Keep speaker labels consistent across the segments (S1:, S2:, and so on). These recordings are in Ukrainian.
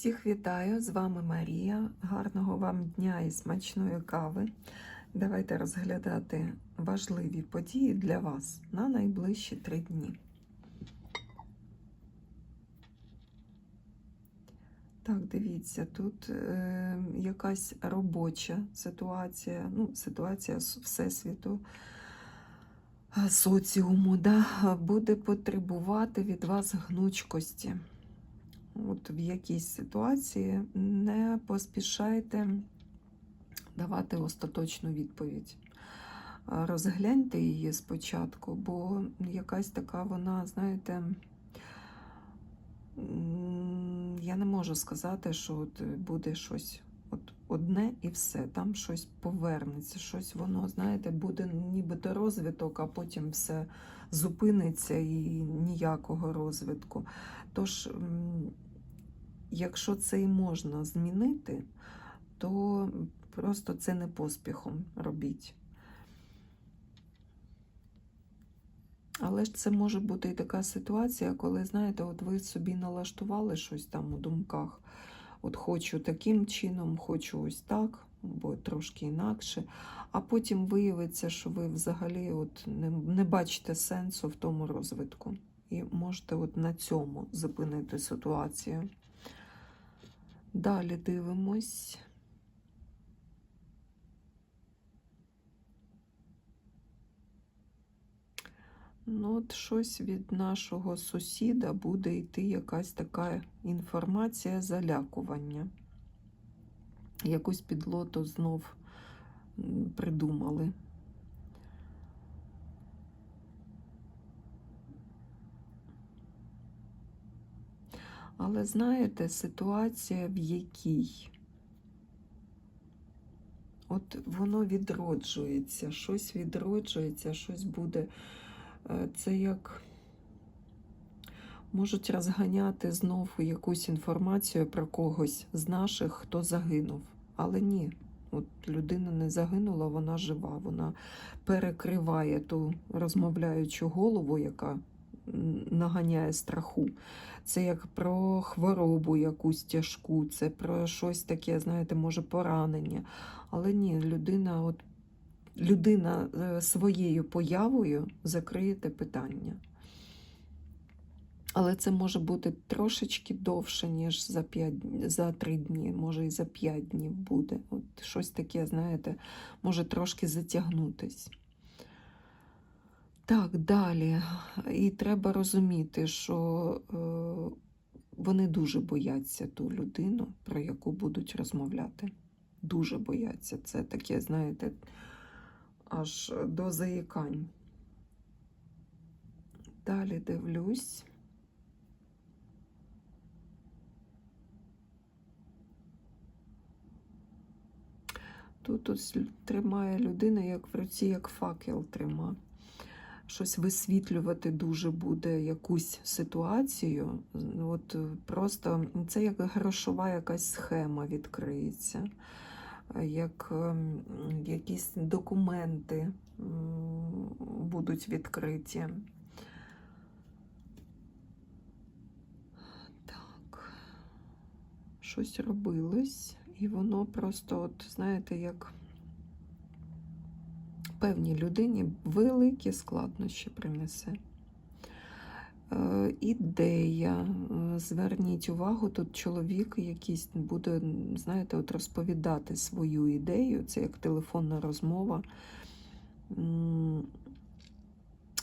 S1: Всіх вітаю! З вами Марія. Гарного вам дня і смачної кави. Давайте розглядати важливі події для вас на найближчі три дні. Так, дивіться, тут е, якась робоча ситуація, ну, ситуація Всесвіту, соціуму, да, буде потребувати від вас гнучкості. От в якійсь ситуації не поспішайте давати остаточну відповідь. Розгляньте її спочатку, бо якась така вона, знаєте, я не можу сказати, що от буде щось от одне і все. Там щось повернеться, щось воно, знаєте, буде нібито розвиток, а потім все зупиниться і ніякого розвитку. Тож, якщо це і можна змінити, то просто це не поспіхом робіть. Але ж це може бути і така ситуація, коли, знаєте, от ви собі налаштували щось там у думках. От хочу таким чином, хочу ось так, або трошки інакше. А потім виявиться, що ви взагалі от не, не бачите сенсу в тому розвитку. І можете от на цьому зупинити ситуацію. Далі дивимось. Ну, от щось від нашого сусіда буде йти якась така інформація залякування. Якусь підлоту знов придумали. Але знаєте, ситуація, в якій от воно відроджується, щось відроджується, щось буде. Е, Це як можуть розганяти знову якусь інформацію про когось з наших, хто загинув. Але ні, от людина не загинула, вона жива, вона перекриває ту розмовляючу голову, яка наганяє страху. Це як про хворобу якусь тяжку, це про щось таке, знаєте, може, поранення. Але ні, людина, от людина е, своєю появою закриє те питання. Але це може бути трошечки довше, ніж за 5, за 3 дні, може і за 5 днів буде. От щось таке, знаєте, може трошки затягнутись. Так, далі. І треба розуміти, що е, вони дуже бояться ту людину, про яку будуть розмовляти. Дуже бояться. Це таке, знаєте, аж до заїкань. Далі дивлюсь. Тут ось тримає людина, як в руці, як факел трима. Щось висвітлювати дуже буде якусь ситуацію. От просто це як грошова якась схема відкриється, як ем, якісь документи будуть відкриті. Так, щось робилось, і воно просто, от, знаєте, як певній людині великі складнощі принесе. Е, Ідея, е, зверніть увагу, тут чоловік якийсь буде, знаєте, от розповідати свою ідею, це як телефонна розмова.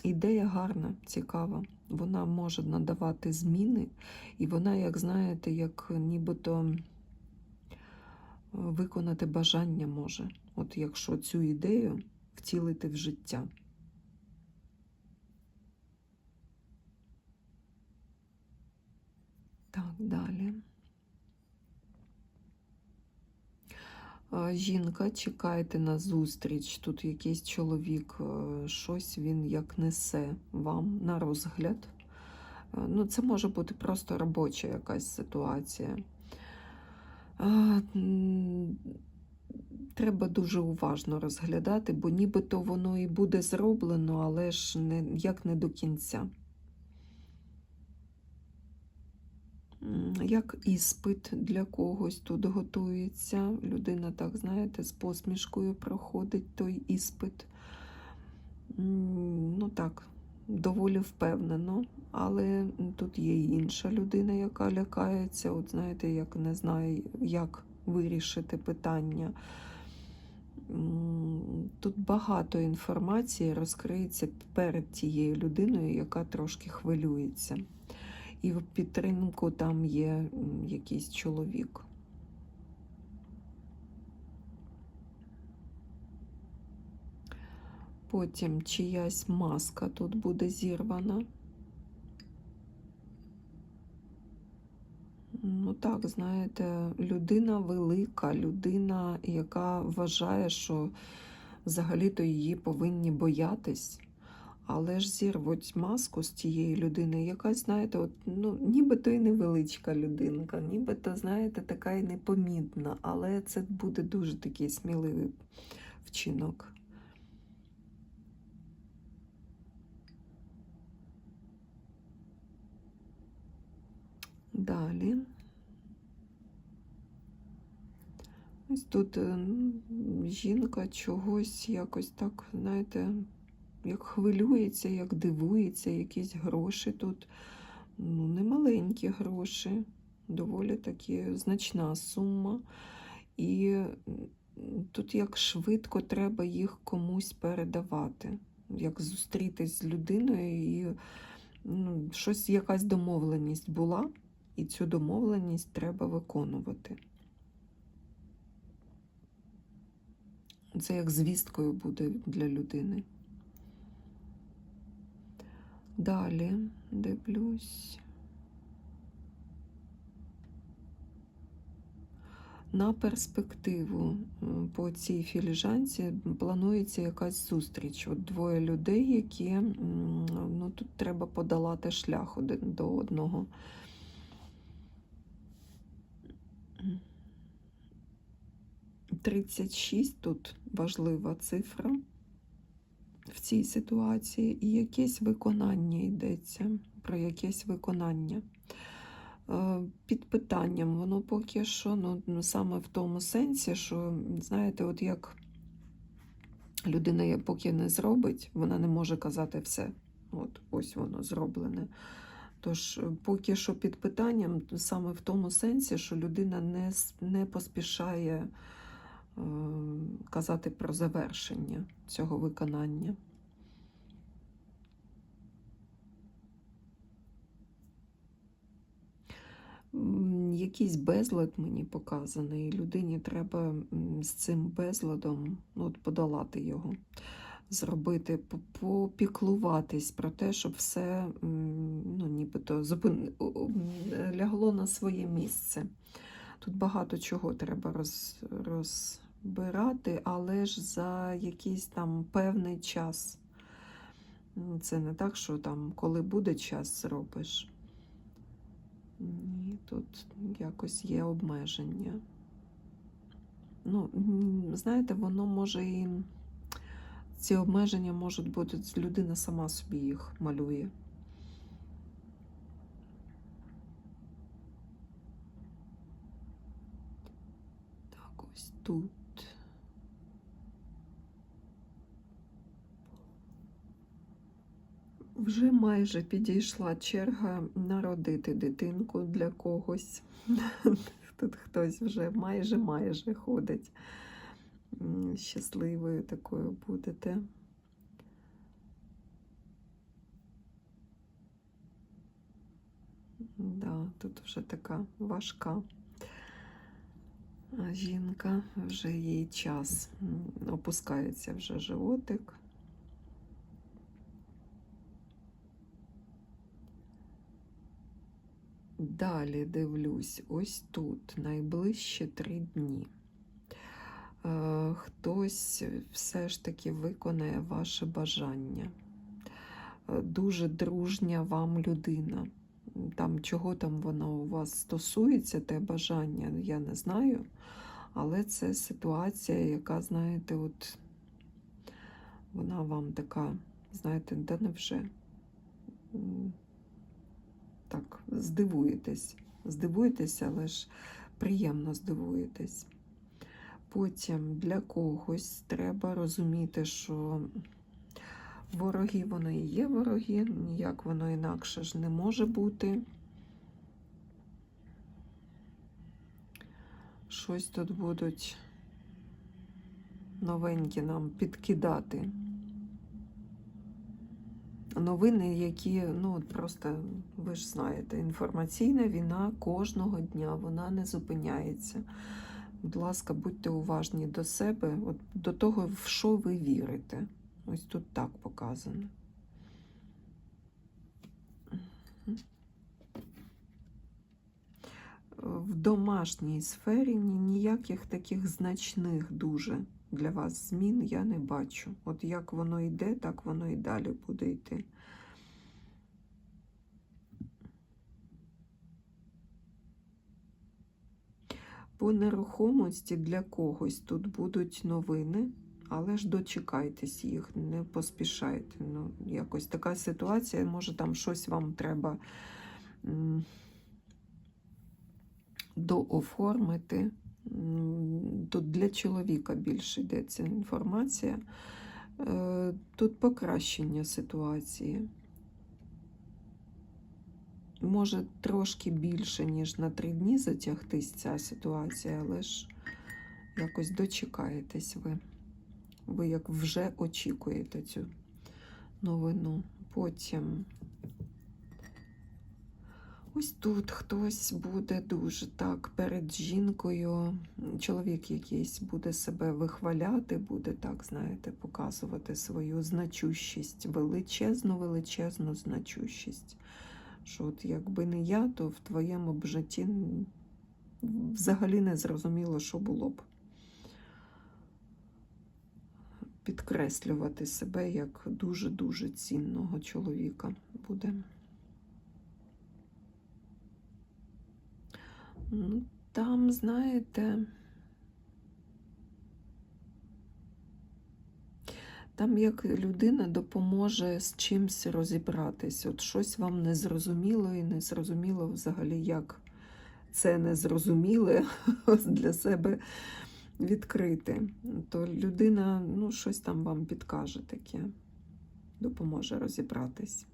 S1: Ідея гарна, цікава. Вона може надавати зміни, і вона, як знаєте, як нібито е, виконати бажання може. От якщо цю ідею втілити в життя. Так, далі. Е, Жінка, чекайте на зустріч. Тут якийсь чоловік, е, щось він як несе вам на розгляд. Е, Ну, це може бути просто робоча якась ситуація. Треба дуже уважно розглядати, бо нібито воно і буде зроблено, але ж не, як не до кінця. як іспит для когось тут готується. Людина, так знаєте, з посмішкою проходить той іспит. Ну так, доволі впевнено, але тут є інша людина, яка лякається. От знаєте, як не знає, як вирішити питання. Тут багато інформації розкриється перед тією людиною, яка трошки хвилюється. І в підтримку там є якийсь чоловік. Потім чиясь маска тут буде зірвана. Ну так, знаєте, людина велика, людина, яка вважає, що взагалі-то її повинні боятись. Але ж зірвуть маску з тієї людини, якась, знаєте, от, ну, нібито і невеличка людинка, нібито, знаєте, така і непомітна, але це буде дуже такий сміливий вчинок. Далі. Ось тут е, жінка чогось якось так, знаєте, як хвилюється, як дивується, якісь гроші тут. Ну, немаленькі гроші, доволі таки значна сума. І тут як швидко треба їх комусь передавати, як зустрітись з людиною і ну, щось, якась домовленість була, і цю домовленість треба виконувати. Це як звісткою буде для людини. Далі дивлюсь. На перспективу по цій філіжанці планується якась зустріч. От двоє людей, які ну, тут треба подолати шлях один до одного. 36 тут важлива цифра в цій ситуації, і якесь виконання йдеться, про якесь виконання. Е, Під питанням воно поки що, ну, ну, саме в тому сенсі, що, знаєте, от як людина поки не зробить, вона не може казати все. От, ось воно зроблене. Тож, поки що під питанням, саме в тому сенсі, що людина не, не поспішає казати про завершення цього виконання. Якийсь безлад мені показаний, людині треба з цим безладом ну, от подолати його, зробити, попіклуватись про те, щоб все ну, нібито зупин... лягло на своє місце. Тут багато чого треба роз... розбирати, але ж за якийсь там певний час. Це не так, що там, коли буде час, зробиш. Ні, тут якось є обмеження. Ну, знаєте, воно може і ці обмеження можуть бути, людина сама собі їх малює. Так, ось тут. Вже майже підійшла черга народити дитинку для когось. Тут хтось вже майже майже ходить. Щасливою такою будете. Да, тут вже така важка жінка, вже їй час. Опускається вже животик. Далі дивлюсь, ось тут найближчі три дні. Е, Хтось все ж таки виконає ваше бажання. Е, Дуже дружня вам людина. Там, чого там воно у вас стосується, те бажання, я не знаю. Але це ситуація, яка, знаєте, от вона вам така, знаєте, да невже. Так, здивуєтесь. Здивуєтесь, але ж приємно здивуєтесь. Потім для когось треба розуміти, що вороги воно і є вороги, ніяк воно інакше ж не може бути. Щось тут будуть новенькі нам підкидати. Новини, які, ну, просто, ви ж знаєте, інформаційна війна кожного дня, вона не зупиняється. Будь ласка, будьте уважні до себе, от до того, в що ви вірите. Ось тут так показано. В домашній сфері ні- ніяких таких значних дуже для вас змін я не бачу. От як воно йде, так воно і далі буде йти. По нерухомості для когось тут будуть новини, але ж дочекайтесь їх, не поспішайте. Ну, якось така ситуація, може там щось вам треба дооформити. Тут для чоловіка більше йде ця інформація. Е, Тут покращення ситуації. Може трошки більше, ніж на три дні затягтись ця ситуація, але ж якось дочекаєтесь ви. Ви як вже очікуєте цю новину. Потім ось тут хтось буде дуже так перед жінкою, чоловік якийсь буде себе вихваляти, буде так, знаєте, показувати свою значущість, величезну, величезну значущість. Що от якби не я, то в твоєму б житті взагалі не зрозуміло, що було б. Підкреслювати себе як дуже-дуже цінного чоловіка буде. Ну, там, знаєте, там як людина допоможе з чимось розібратись. От щось вам не зрозуміло і не зрозуміло взагалі, як це незрозуміле для себе відкрити. То людина ну, щось там вам підкаже таке, допоможе розібратись.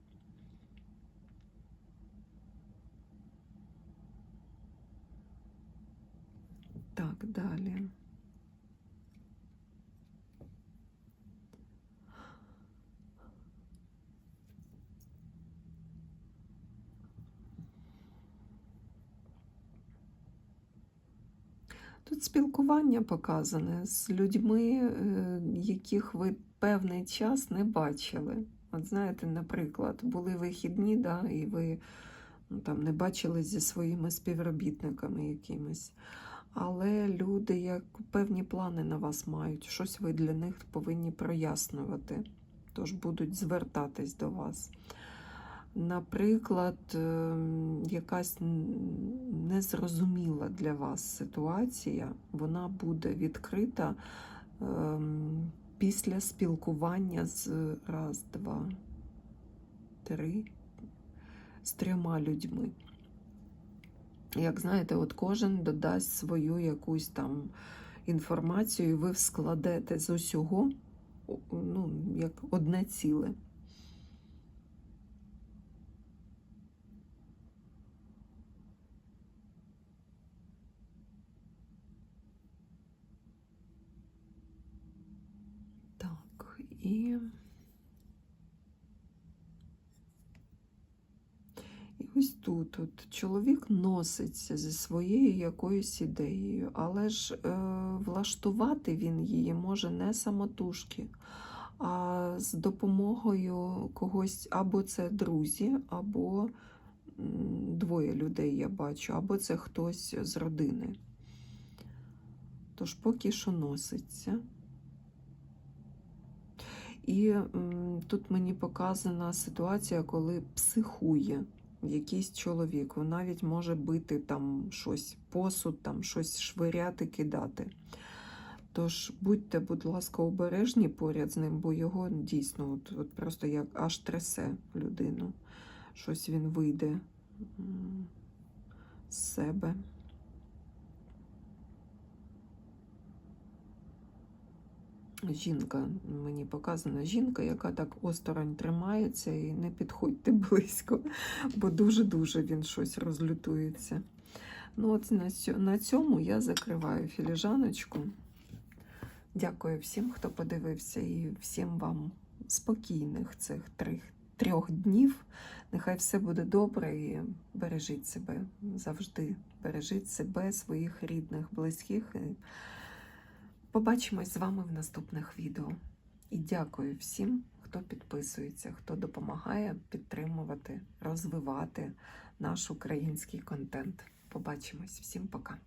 S1: Так, далі. Тут спілкування показане з людьми, е, яких ви певний час не бачили. От знаєте, наприклад, були вихідні, да, і ви ну, там не бачились зі своїми співробітниками якимись. Але люди як певні плани на вас мають, щось ви для них повинні прояснювати, тож будуть звертатись до вас. Наприклад, ем, якась незрозуміла для вас ситуація, вона буде відкрита ем, після спілкування з раз, два, три, з трьома людьми. Як знаєте, от кожен додасть свою якусь там інформацію, і ви складете з усього ну, як одне ціле. Так, і. І ось тут от, чоловік носиться зі своєю якоюсь ідеєю, але ж е, влаштувати він її може не самотужки, а з допомогою когось, або це друзі, або двоє людей я бачу, або це хтось з родини. Тож поки що носиться. І тут мені показана ситуація, коли психує якийсь чоловік. Він навіть може бити там щось, посуд, там щось швиряти, кидати. Тож будьте, будь ласка, обережні поряд з ним, бо його дійсно от, от просто як аж трясе людину. Щось він вийде з себе. Жінка, мені показана жінка, яка так осторонь тримається і не підходьте близько, бо дуже-дуже він щось розлютується. Ну, от на цьому я закриваю філіжаночку. Дякую всім, хто подивився, і всім вам спокійних цих трьох, трьох днів. Нехай все буде добре і бережіть себе завжди. Бережіть себе, своїх рідних, близьких. Побачимось з вами в наступних відео. І дякую всім, хто підписується, хто допомагає підтримувати, розвивати наш український контент. Побачимось. Всім пока.